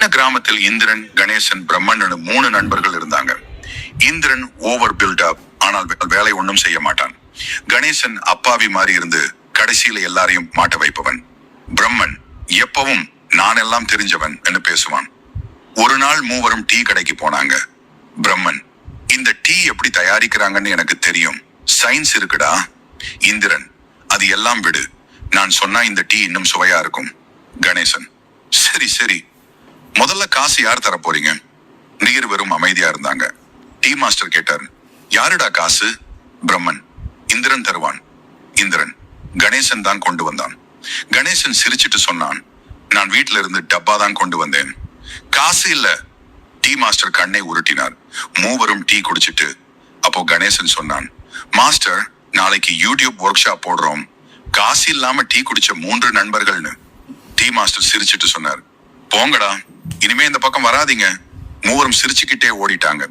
சின்ன கிராமத்தில் இந்திரன் கணேசன் பிரம்மன் மூணு நண்பர்கள் இருந்தாங்க. இந்திரன் ஓவர் பில்டப் ஆனால் வேலை ஒன்றும் செய்ய மாட்டான். கணேசன் அப்பாவி மாதிரி இருந்து கடைசியில எல்லாரையும் மாட்ட வைப்பவன். பிரம்மன் எப்பவும் நான் எல்லாம் தெரிஞ்சவன் என்று பேசுவான். ஒரு நாள் மூவரும் டீ கடைக்கு போனாங்க. பிரம்மன் இந்த டீ எப்படி தயாரிக்கிறாங்கன்னு எனக்கு தெரியும். சயின்ஸ் இருக்குடா. இந்திரன் அது எல்லாம் விடு. நான் சொன்னா இந்த டீ இன்னும் சுவையா இருக்கும். கணேசன் சரி சரி. முதல்ல காசு யார் தர போறீங்க? நீர் வெறும் அமைதியா இருந்தாங்க. டீ மாஸ்டர் கேட்டார் யாருடா காசு? பிரம்மன். இந்திரன் தருவான். இந்திரன். கணேசன் தான் கொண்டு வந்தான். கணேசன் சிரிச்சிட்டு சொன்னான் நான் வீட்டில இருந்து டப்பா தான் கொண்டு வந்தேன். காசு இல்ல. டீ மாஸ்டர் கண்ணை உருட்டினார். மூவரும் டீ குடிச்சிட்டு அப்போ கணேசன் சொன்னான் மாஸ்டர் நாளைக்கு யூடியூப் ஒர்க் ஷாப் போடுறோம். காசு இல்லாம டீ குடிச்ச மூன்று நண்பர்கள்னு. டீ மாஸ்டர் சிரிச்சிட்டு சொன்னார் போங்கடா. இனிமே இந்த பக்கம் வராதீங்க. மூவரும் சிரிச்சுக்கிட்டே ஓடிட்டாங்க.